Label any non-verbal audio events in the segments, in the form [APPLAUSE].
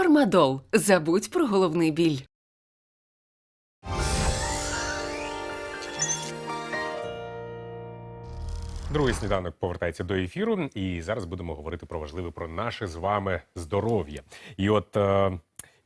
Фармадол. Забудь про головний біль. Другий сніданок повертається до ефіру, і зараз будемо говорити про важливе про наше з вами здоров'я. І от е,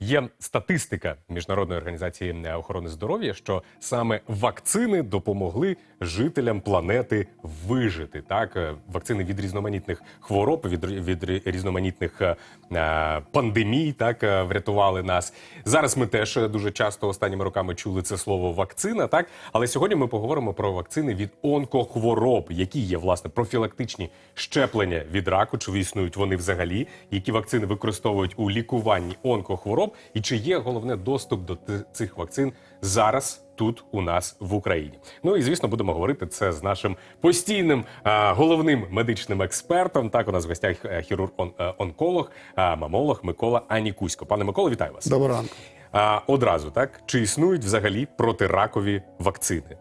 є статистика міжнародної організації охорони здоров'я, що саме вакцини допомогли жителям планети вижити. Так, Е, вакцини від різноманітних хвороб, від, від різноманітних е, е, пандемій, так е, врятували нас. Зараз ми теж е, дуже часто останніми роками чули це слово вакцина. Так, але сьогодні ми поговоримо про вакцини від онкохвороб, які є власне профілактичні щеплення від раку, чи існують вони взагалі, які вакцини використовують у лікуванні онкохвороб, і чи є головне доступ до цих вакцин зараз. Тут у нас в Україні. Ну і звісно, будемо говорити це з нашим постійним а, головним медичним експертом. Так, у нас в гостях е, хірург-онколог, мамолог Микола Анікусько. Пане Микола, вітаю вас. Доброго ранку. А, одразу так чи існують взагалі протиракові вакцини?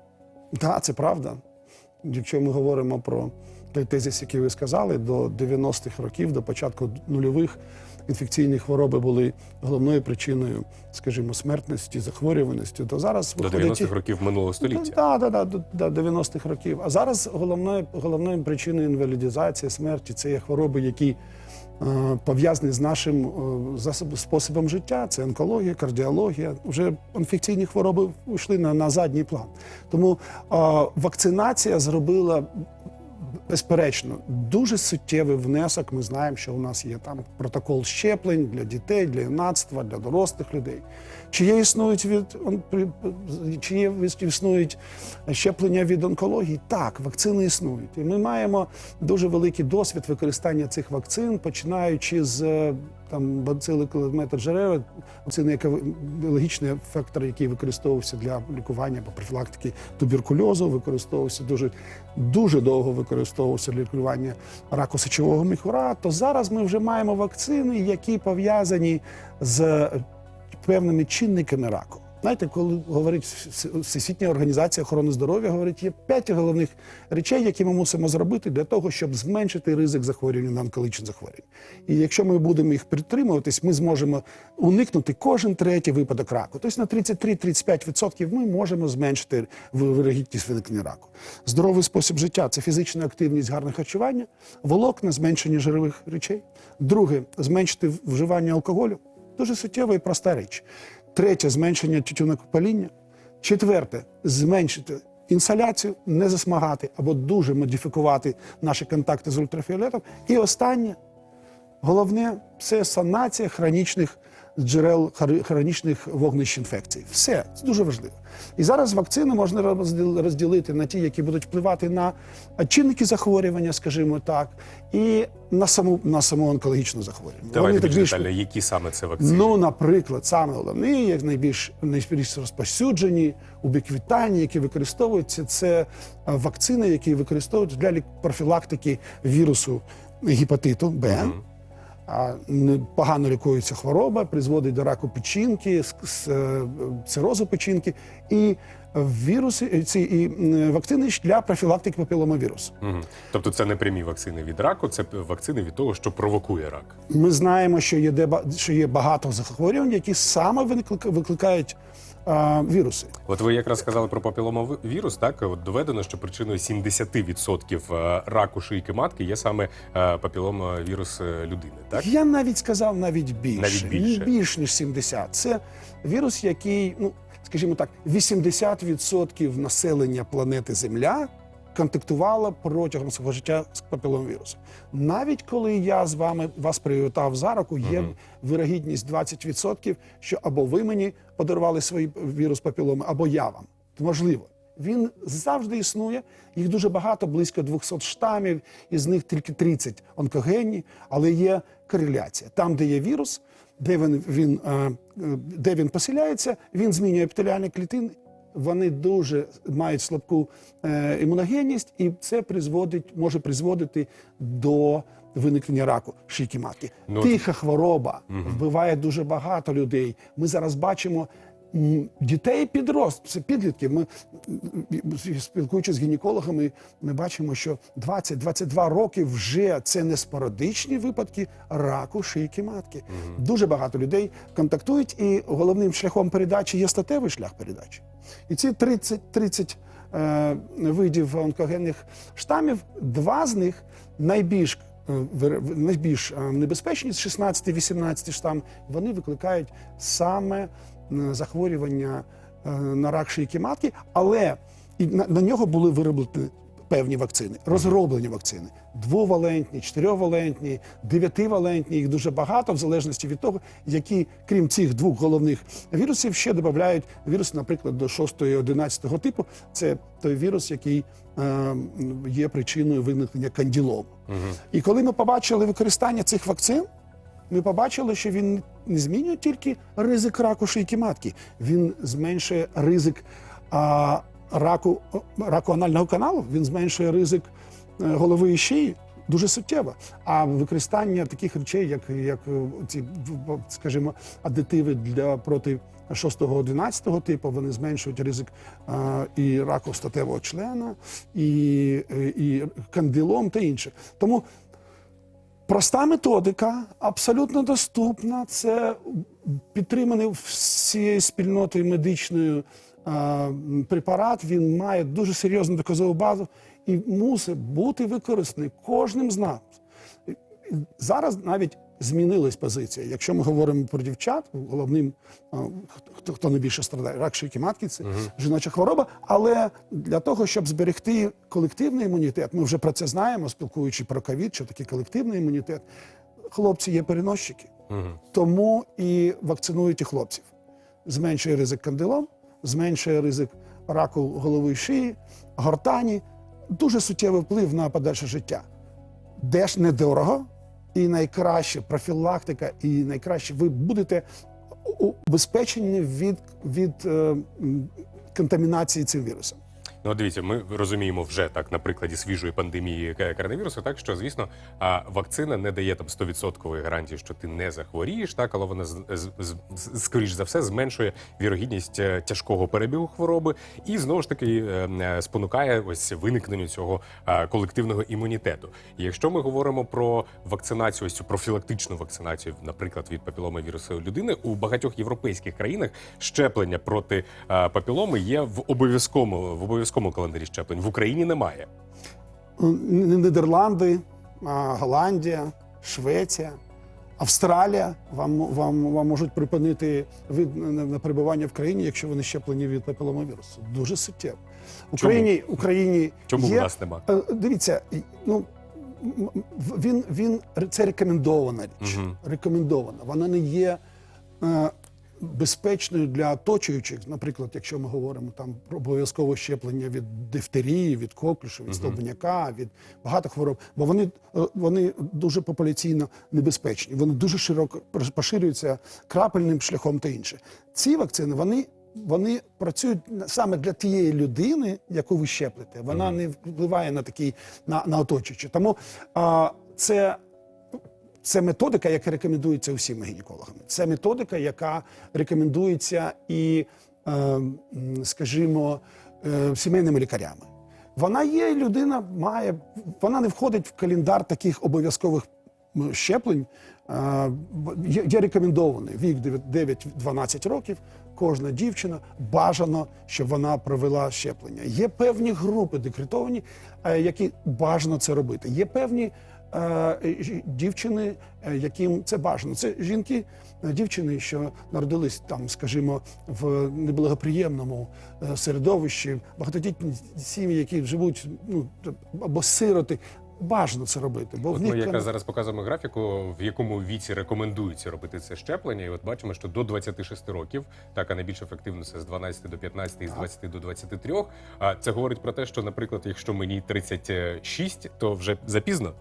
Так, це правда. Якщо ми говоримо про той тезис, який ви сказали, до 90-х років, до початку нульових інфекційні хвороби були головною причиною, скажімо, смертності, захворюваності, то зараз До виходить... 90-х років минулого століття. Так, да, да, до, до 90-х років. А зараз головною, головною причиною інвалідизації, смерті це є хвороби, які е, пов'язані з нашим е, засоб, способом життя. Це онкологія, кардіологія. Вже інфекційні хвороби йшли на, на задній план. Тому е, вакцинація зробила безперечно, дуже суттєвий внесок. Ми знаємо, що у нас є там протокол щеплень для дітей, для юнацтва, для дорослих людей. Чи є існують від чи є існують щеплення від онкології? Так, вакцини існують. І ми маємо дуже великий досвід використання цих вакцин, починаючи з там бацили кілометр джерела. вакцини, яка біологічний фактор, який використовувався для лікування або профілактики туберкульозу, використовувався дуже дуже довго використовувався для лікування раку сечового міхура. То зараз ми вже маємо вакцини, які пов'язані з певними чинниками раку. Знаєте, коли говорить Всесвітня організація охорони здоров'я, говорить, є п'ять головних речей, які ми мусимо зробити для того, щоб зменшити ризик захворювання на онкологічні захворювання. І якщо ми будемо їх притримуватись, ми зможемо уникнути кожен третій випадок раку. Тобто на 33-35% ми можемо зменшити вирогідність виникнення раку. Здоровий спосіб життя це фізична активність, гарне харчування, волокна, зменшення жирових речей. Друге зменшити вживання алкоголю. Дуже суттєва і проста річ. Третє зменшення тютюнокопаління. Четверте зменшити інсоляцію, не засмагати або дуже модифікувати наші контакти з ультрафіолетом. І останнє головне це санація хронічних джерел хар- хронічних вогнищ інфекцій. Все це дуже важливо. І зараз вакцини можна розділ- розділити на ті, які будуть впливати на чинники захворювання, скажімо так, і на саму на саму онкологічну захворювання. Давайте більш більш- детально, які саме це вакцини? Ну, наприклад, саме головне, як найбільш найбільш розповсюджені, убіквітальні, які використовуються, це е, вакцини, які використовують для профілактики вірусу гепатиту Б. А, не- Погано лікується хвороба, призводить до раку печінки, е, цирозу печінки і віруси е, ці і вакцини для профілактики папіломавірусу. Мгм. Тобто це не прямі вакцини від раку, це вакцини від того, що провокує рак. Ми знаємо, що є де що є багато захворювань, які саме виклик- викликають а, віруси. От ви якраз сказали про папіломовірус, так от доведено, що причиною 70% е, раку шийки матки є саме папіломовірус папіломавірус е, людини. Так Я навіть сказав навіть більше, Навіть більше. більш ніж 70. Це вірус, який, ну скажімо так, 80% населення планети Земля контактувало протягом свого життя з папіломавірусом. Навіть коли я з вами вас привітав за руку, є вирогідність 20%, що або ви мені подарували свій вірус папіломи, або я вам. Можливо. Він завжди існує. Їх дуже багато, близько 200 штамів, із них тільки 30 онкогенні, але є кореляція. Там, де є вірус, де він, він, е, е, де він поселяється, він змінює епітеліальні клітини. Вони дуже мають слабку е, імуногенність, і це призводить, може призводити до виникнення раку шийки матки. Ну, Тиха хвороба вбиває дуже багато людей. Ми зараз бачимо дітей підрост, це підлітки. Ми спілкуючись з гінекологами, ми бачимо, що 20-22 роки вже це не спорадичні випадки раку шийки матки. Дуже багато людей контактують, і головним шляхом передачі є статевий шлях передачі. І ці 30, 30 е, видів онкогенних штамів, два з них найбільш е, найбільш е, небезпечні, 16-18 штам, вони викликають саме е, захворювання е, на рак шийки матки, але і на, на нього були вироблені певні вакцини, розроблені вакцини. Двовалентні, чотирьохвалентні, дев'ятивалентні, їх дуже багато, в залежності від того, які, крім цих двох головних вірусів, ще додають вірус, наприклад, до 6-11 типу. Це той вірус, який е, є причиною виникнення канділому. І коли ми побачили використання цих вакцин, ми побачили, що він не змінює тільки ризик раку шийки матки, він зменшує ризик а, раку, раку анального каналу, він зменшує ризик е, голови і шиї. Дуже суттєво. А використання таких речей, як, як е, ці, скажімо, адитиви для проти 6-12 типу, вони зменшують ризик а, і раку статевого члена, і, е, і кандилом та інше. Тому Проста методика, абсолютно доступна. Це підтриманий всією спільнотою медичною е, препарат. Він має дуже серйозну доказову базу і мусить бути використаний кожним з нас. Зараз навіть змінилась позиція. Якщо ми говоримо про дівчат, головним хто, хто найбільше страдає, рак шийки матки, це жіноча хвороба. Але для того, щоб зберегти колективний імунітет, ми вже про це знаємо, спілкуючи про ковід, що таке колективний імунітет. Хлопці є переносчики, тому і вакцинують і хлопців. Зменшує ризик кандилом, зменшує ризик раку голови шиї, гортані. Дуже суттєвий вплив на подальше життя де ж недорого, і найкраща профілактика, і найкраще ви будете убезпечені від, від е, контамінації цим вірусом. Ну, дивіться, ми розуміємо вже так на прикладі свіжої пандемії коронавірусу, так що звісно, вакцина не дає там 100% гарантії, що ти не захворієш, так але вона скоріш за все зменшує вірогідність е, тяжкого перебігу хвороби і знову ж таки е, е, спонукає ось виникненню цього колективного імунітету. І якщо ми говоримо про вакцинацію, ось цю профілактичну вакцинацію, наприклад, від папіломи вірусу людини, у багатьох європейських країнах щеплення проти папіломи є в обов'язковому в обов'язковому календарі щеплень. В Україні немає. Нідерланди, Голландія, Швеція, Австралія вам, вам, вам можуть припинити вид на, перебування в країні, якщо вони щеплені від папіломавірусу. Дуже суттєво. В Чому? Україні, Україні Чому є, в нас нема? Е, Дивіться, ну він, він це рекомендована річ. Мгм. Рекомендована. Вона не є е, безпечною для оточуючих. Наприклад, якщо ми говоримо там про обов'язкове щеплення від дифтерії, від коклюшу, від стовбняка, від багато хвороб, бо вони, е, вони дуже популяційно небезпечні. Вони дуже широко поширюються крапельним шляхом та інше. Ці вакцини вони. Вони працюють саме для тієї людини, яку ви щеплите. Вона не впливає на такий на, на оточуючі. Тому а, це, це методика, яка рекомендується усіма гінекологами. Це методика, яка рекомендується і, е, скажімо, е, сімейними лікарями. Вона є, людина має, вона не входить в календар таких обов'язкових щеплень. Е, Є, рекомендований вік 9-12 років. Кожна дівчина бажано, щоб вона провела щеплення. Є певні групи декретовані, які бажано це робити. Є певні дівчини, е, яким це бажано. Це жінки, е, дівчини, що народились там, скажімо, в неблагоприємному е, середовищі, багатодітні сім'ї, які живуть ну або сироти. Бажано це робити, бо От в ми якраз зараз показуємо графіку, в якому віці рекомендується робити це щеплення. І от бачимо, що до 26 років, так а найбільш ефективно це з 12 до 15 і з 20 до 23. А це говорить про те, що, наприклад, якщо мені 36, то вже запізно.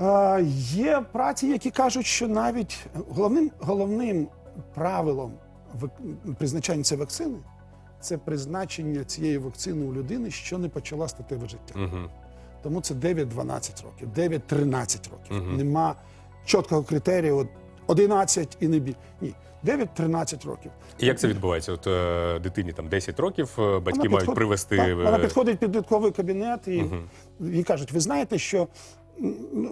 Е, Є праці, які кажуть, що навіть головним, головним правилом призначання цієї вакцини це призначення цієї вакцини у людини, що не почала статеве життя. Угу. Тому це 9-12 років, 9-13 років. Мгм. Нема чіткого критерію. От 11 і не більше. Ні, 9-13 років. І як це відбувається? От е, дитині там 10 років, е, батьки Вона мають підход- привести. Так, е, вона підходить під дитковий кабінет і, і кажуть: ви знаєте, що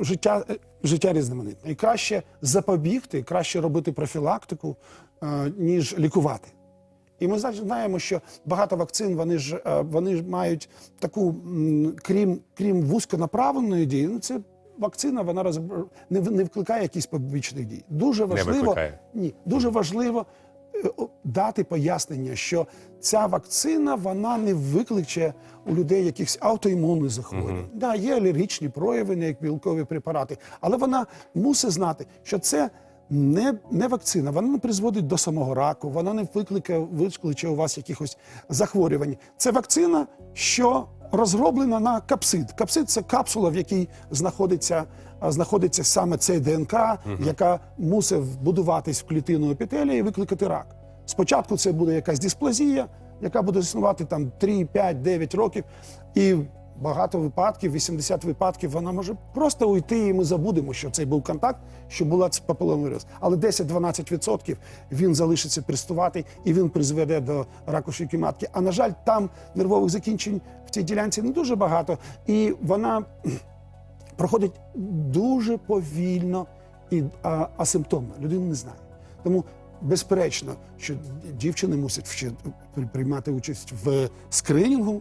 життя, е, життя різноманітне. І краще запобігти, краще робити профілактику, е, ніж лікувати. І ми зна- знаємо, що багато вакцин вони ж е, вони ж мають таку, крім, крім вузьконаправленої дії, ну це вакцина, вона роз... не, не викликає якісь побічних дій. Дуже важливо, викликає. ні, дуже важливо дати пояснення, що ця вакцина вона не викличе у людей якихось аутоімунних захворювань. Да, є алергічні прояви, не як білкові препарати, але вона мусить знати, що це. Не, не вакцина, вона не призводить до самого раку, вона не викликає, викличе у вас якихось захворювань. Це вакцина, що розроблена на капсид. Капсид це капсула, в якій знаходиться, знаходиться саме цей ДНК, яка мусить вбудуватись в клітину епітелія і викликати рак. Спочатку це буде якась дисплазія, яка буде існувати там 3, 5, 9 років. І багато випадків, 80 випадків, вона може просто уйти, і ми забудемо, що цей був контакт, що була це. Але 10-12% він залишиться пристувати і він призведе до раку шийки матки. А на жаль, там нервових закінчень в цій ділянці не дуже багато, і вона проходить дуже повільно і а, асимптомно. Людина не знає. Тому безперечно, що дівчини мусять вчи- приймати участь в скринінгу,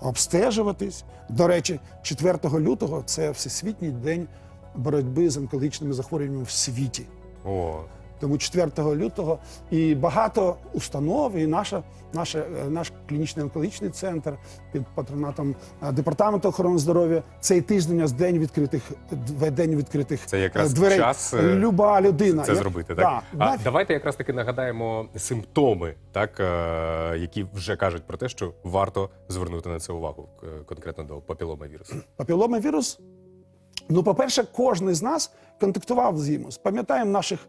обстежуватись. До речі, 4 лютого це Всесвітній день боротьби з онкологічними захворюваннями в світі. О, Тому 4 лютого і багато установ, і наша, наша, е, наш клінічний онкологічний центр під патронатом е, департаменту охорони здоров'я цей тиждень з день відкритих день відкритих Це якраз е, дверей. час, Люба людина це Я- зробити, так? Да, а навіть- давайте якраз таки нагадаємо симптоми, так, які вже кажуть про те, що варто звернути на це увагу, конкретно до папіломавірусу. Папіломавірус. Ну, по-перше, кожен з нас контактував з ним. Пам'ятаємо наших,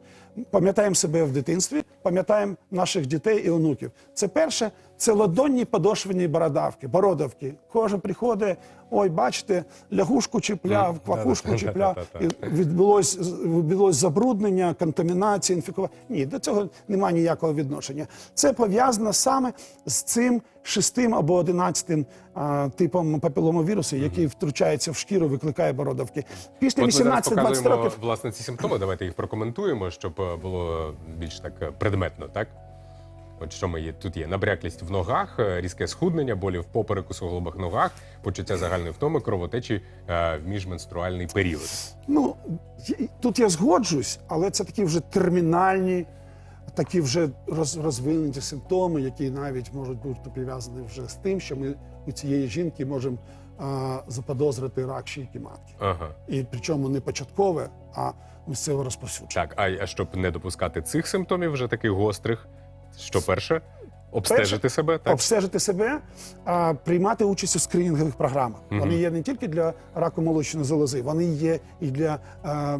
пам'ятаємо себе в дитинстві, пам'ятаємо наших дітей і онуків. Це перше, це ладонні подошвені бородавки, бородавки. Кожен приходить, ой, бачите, лягушку чіпляв, квакушку чіпляв, [LAUGHS] і відбулось, відбулось забруднення, контамінація, інфікування. Ні, до цього немає ніякого відношення. Це пов'язано саме з цим шестим або одинадцятим а, типом папіломовірусу, який втручається в шкіру, викликає бородавки. Після От ми 18-20 років власне ці симптоми. Давайте їх прокоментуємо, щоб е, було більш так е, предметно, так? От що ми є тут є набряклість в ногах, е, різке схуднення, болі в попереку, суглобах ногах, почуття загальної втоми, кровотечі е, в міжменструальний період. Ну, тут я згоджусь, але це такі вже термінальні, такі вже роз, розвинуті симптоми, які навіть можуть бути пов'язані вже з тим, що ми у цієї жінки можемо а, заподозрити рак шийки матки. Ага. І причому не початкове, а місцево розповсюдження. Так, а, а щоб не допускати цих симптомів, вже таких гострих, що перше? Обстежити себе, так? Обстежити себе, а, приймати участь у скринінгових програмах. Вони є не тільки для раку молочної залози, вони є і для а,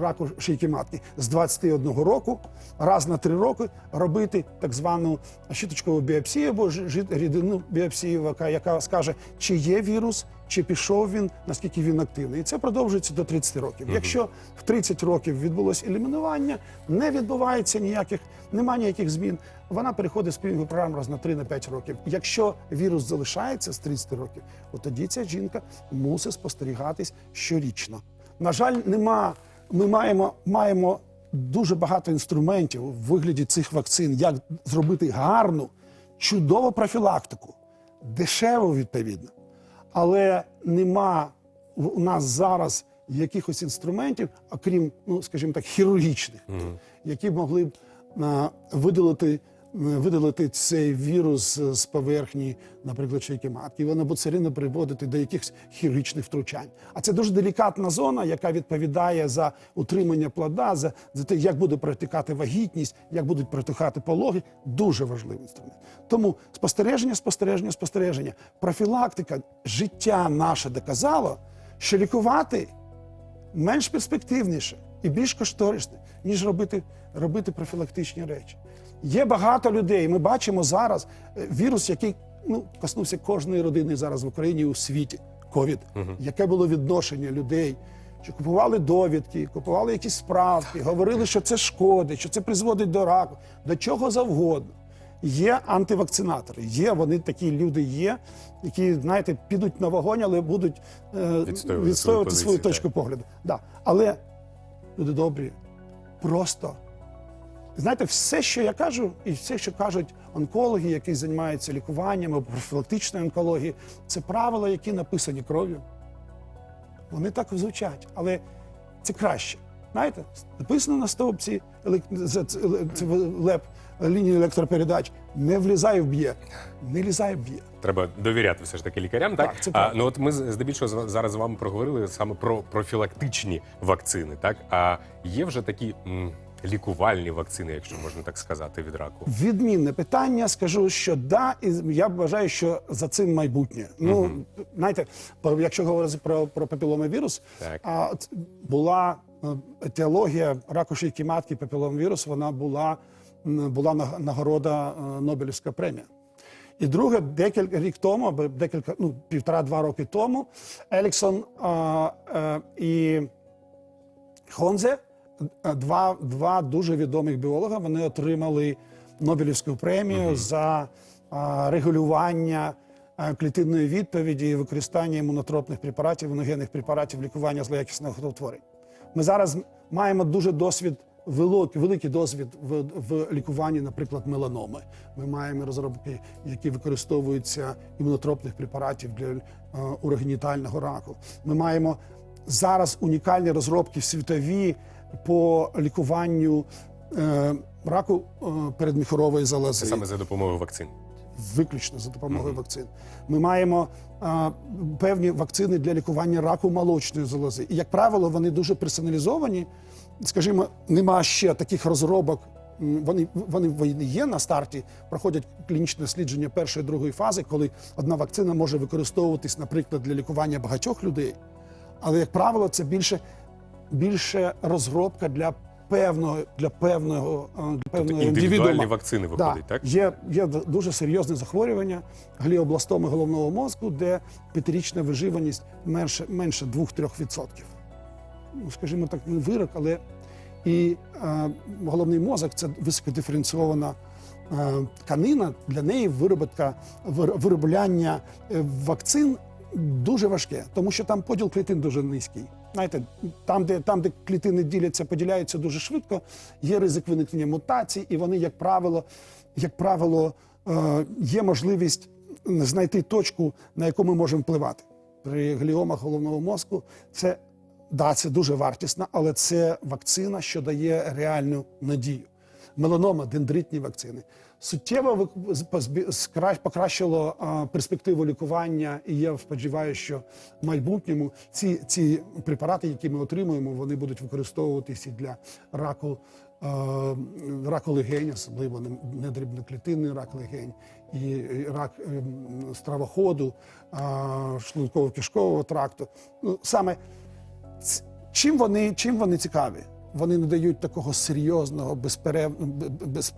раку шийки матки. З 21 року, раз на три роки робити так звану щиточкову біопсію або рідину біопсію, яка, яка скаже, чи є вірус, чи пішов він, наскільки він активний. І це продовжується до 30 років. Якщо в 30 років відбулось елімінування, не відбувається ніяких, немає ніяких змін. Вона переходить з клінінгової програми раз на 3 на 5 років. Якщо вірус залишається з 30 років, от тоді ця жінка мусить спостерігатись щорічно. На жаль, нема. Ми маємо, маємо дуже багато інструментів у вигляді цих вакцин, як зробити гарну, чудову профілактику, дешеву відповідно. Але нема у нас зараз якихось інструментів, окрім, ну скажімо так, хірургічних, які б могли б а, видалити, е, видалити цей вірус з поверхні, наприклад, шийки матки. І воно буде приводити до якихось хірургічних втручань. А це дуже делікатна зона, яка відповідає за утримання плода, за, за те, як буде протікати вагітність, як будуть протікати пологи. Дуже важливий інструмент. Тому спостереження, спостереження, спостереження. Профілактика, життя наше доказало, що лікувати менш перспективніше і більш кошторисне, ніж робити, робити профілактичні речі. Є багато людей. Ми бачимо зараз е, вірус, який ну, коснувся кожної родини зараз в Україні і у світі. Ковід. Яке було відношення людей що купували довідки, купували якісь справки, говорили, що це шкодить, що це призводить до раку, до чого завгодно. Є антивакцинатори, є вони такі люди є, які, знаєте, підуть на вогонь, але будуть е, Відстоювати свою відстоювати свою позицію, точку погляду. Да. Але люди добрі, просто Знаєте, все, що я кажу, і все, що кажуть онкологи, які займаються лікуванням або профілактичною онкологією, це правила, які написані кров'ю. Вони так звучать, але це краще. Знаєте, написано на стовпці леп лінії електропередач. Не влізай в б'є, не лізай в б'є. Треба довіряти все ж таки лікарям. Так, Так, це а, ну от ми здебільшого зараз з вами проговорили саме про профілактичні вакцини. Так, а є вже такі м, лікувальні вакцини, якщо можна так сказати, від раку. Відмінне питання. Скажу, що да, і я вважаю, що за цим майбутнє. Ну знаєте, якщо говорити про, про папіломавірус, Так. а була е, етіологія раку шийки матки, папіломавірус, вона була, була нагорода е, Нобелівська премія. І друге, декілька рік тому, або декілька, ну, півтора-два роки тому, Еліксон а, е, і Хонзе, два, два дуже відомих біолога, вони отримали Нобелівську премію за а, регулювання клітинної відповіді і використання імунотропних препаратів, імуногенних препаратів лікування злоякісного кровотворення. Ми зараз маємо дуже досвід. Великий, великий досвід в, в лікуванні, наприклад, меланоми. Ми маємо розробки, які використовуються імунотропних препаратів для е, урогенітального раку. Ми маємо зараз унікальні розробки світові по лікуванню е, раку е, передміхорової залози Це саме за допомогою вакцин. виключно за допомогою вакцин. Ми маємо а, певні вакцини для лікування раку молочної залози. І, як правило, вони дуже персоналізовані. Скажімо, нема ще таких розробок. Вони, вони, вони є на старті, проходять клінічне дослідження першої другої фази, коли одна вакцина може використовуватись, наприклад, для лікування багатьох людей. Але, як правило, це більше, більше розробка для певного, для певного, а, для певного індивідуальні вакцини виходить, так? Є, є дуже серйозне захворювання гліобластоми головного мозку, де п'ятирічна виживаність менше, менше 2-3%. Ну, скажімо так, не вирок, але і е, головний мозок це високодиференційована е, тканина. Для неї виробітка, виробляння е, вакцин дуже важке, тому що там поділ клітин дуже низький. Знаєте, там, де, там, де клітини діляться, поділяються дуже швидко, є ризик виникнення мутацій, і вони, як правило, як правило, е, є можливість знайти точку, на яку ми можемо впливати. При гліомах головного мозку це да, це дуже вартісно, але це вакцина, що дає реальну надію. Меланома, дендритні вакцини. Суттєво покращило перспективу лікування, і я сподіваюся, що в майбутньому ці, ці препарати, які ми отримуємо, вони будуть використовуватися для раку, раку легень, особливо недрібноклітинний рак легень, і рак ем, стравоходу, шлунково-кишкового тракту. Ну, саме Чим вони, чим вони цікаві? Вони не дають такого серйозного, безперев... без,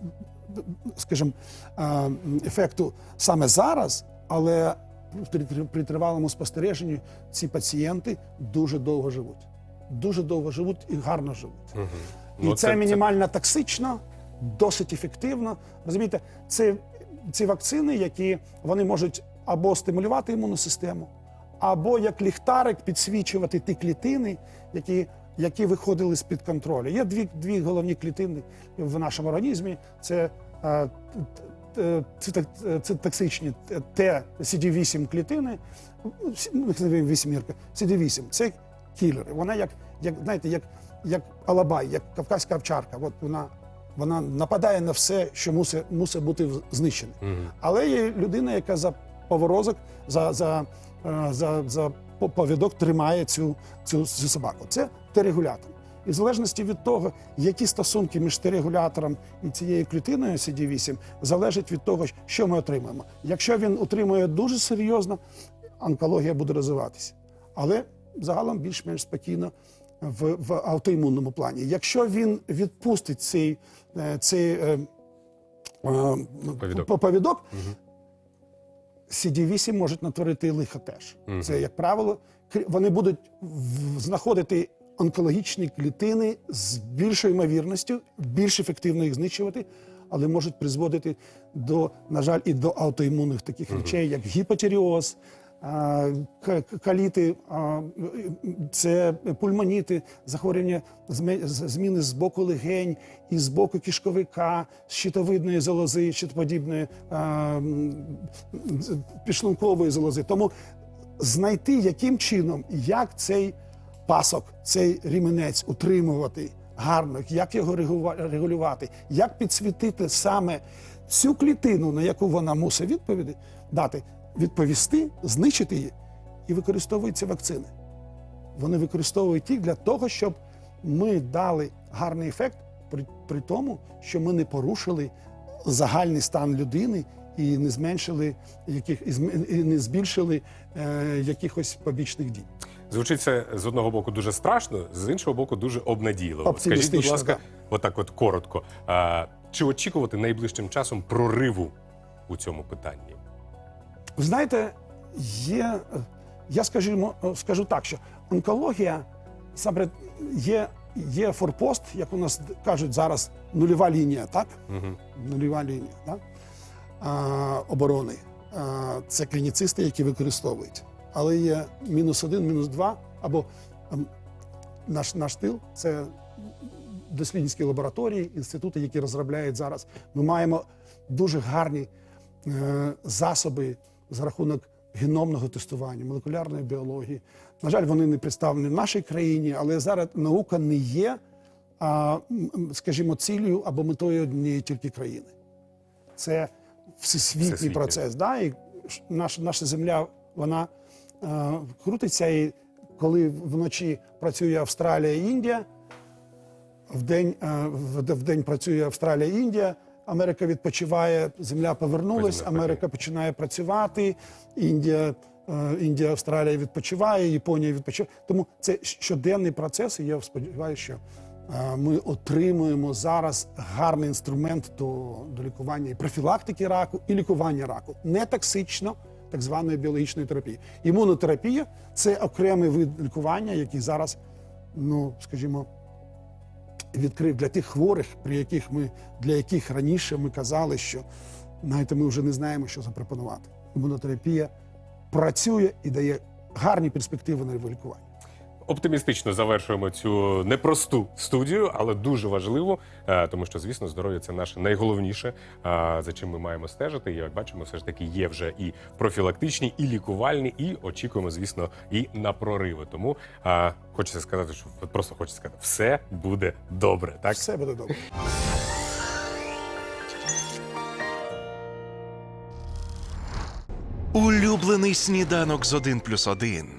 скажімо, ефекту саме зараз, але при, тривалому спостереженні ці пацієнти дуже довго живуть. Дуже довго живуть і гарно живуть. І Ну, це, це- мінімально токсично, досить ефективно. Розумієте, це ці вакцини, які вони можуть або стимулювати імунну систему, або як ліхтарик підсвічувати ті клітини, які, які виходили з-під контролю. Є дві, дві головні клітини в нашому організмі: це, е, т- т- це, токсичні Т, CD8 клітини, ну, всі- ну, їх називаємо вісьмірка, CD8 це кілери. Вона як, як знаєте, як, як алабай, як кавказька овчарка. От вона, вона нападає на все, що мусить, мусить бути знищене. Але є людина, яка за поворозок, за, за, е, за, за повідок тримає цю, цю, цю собаку. Це Т-регулятор. І в залежності від того, які стосунки між Т-регулятором і цією клітиною CD8, залежить від того, що ми отримаємо. Якщо він утримує дуже серйозно, онкологія буде розвиватися. Але загалом більш-менш спокійно в, в аутоімунному плані. Якщо він відпустить цей, е, цей е, е, Повідок. по- повідок, CD8 можуть натворити лихо теж. Це, як правило, вони будуть знаходити онкологічні клітини з більшою ймовірністю, більш ефективно їх знищувати, але можуть призводити до, на жаль, і до аутоімунних таких речей, як гіпотіріоз, к- каліти, це пульмоніти, захворювання зміни з боку легень і з боку кишковика, щитовидної залози, щитоподібної підшлункової залози. Тому знайти, яким чином, як цей пасок, цей ріменець утримувати гарно, як його регулювати, як підсвітити саме цю клітину, на яку вона мусить відповіді дати, відповісти, знищити її, і використовуються вакцини. Вони використовують їх для того, щоб ми дали гарний ефект, при, при тому, що ми не порушили загальний стан людини і не зменшили яких і не збільшили е, якихось побічних дій. Звучить це з одного боку дуже страшно, з іншого боку, дуже обнадійливо. Скажіть, будь ласка, да. отак, от коротко. А, чи очікувати найближчим часом прориву у цьому питанні? Ви знаєте, є, я скажімо, е, скажу так, що онкологія саме є, є форпост, як у нас кажуть зараз, нульова лінія, так? Угу. Нульова лінія так? а, оборони. А, це клініцисти, які використовують. Але є мінус один, мінус два, або ем, наш, наш тил це дослідницькі лабораторії, інститути, які розробляють зараз. Ми маємо дуже гарні е, засоби за рахунок геномного тестування, молекулярної біології. На жаль, вони не представлені в нашій країні, але зараз наука не є, скажімо, цілею або метою однієї тільки країни. Це всесвітній Всесвітній. процес. Да? І ш- наш, наша земля вона е, крутиться, і коли вночі працює Австралія і Індія, вдень, е, в, вдень працює Австралія і Індія. Америка відпочиває, земля повернулась. Америка починає працювати, Індія, е, Індія, Австралія відпочиває, Японія відпочиває. Тому це щоденний процес, і я сподіваюся, що е, ми отримуємо зараз гарний інструмент до, до лікування і профілактики раку, і лікування раку. Не токсично, так званої біологічної терапії. Імунотерапія це окремий вид лікування, який зараз, ну скажімо, відкрив для тих хворих, при яких ми для яких раніше ми казали, що знаєте, ми вже не знаємо, що запропонувати. Імунотерапія працює і дає гарні перспективи на лікування. Оптимістично завершуємо цю непросту студію, але дуже важливу, е, тому що, звісно, здоров'я це наше найголовніше, е, за чим ми маємо стежити. І як бачимо, все ж таки є вже і профілактичні, і лікувальні, і очікуємо, звісно, і на прориви. Тому е, хочеться сказати, що просто хочеться сказати, все буде добре. Так Все буде добре. Улюблений сніданок з 1 плюс 1.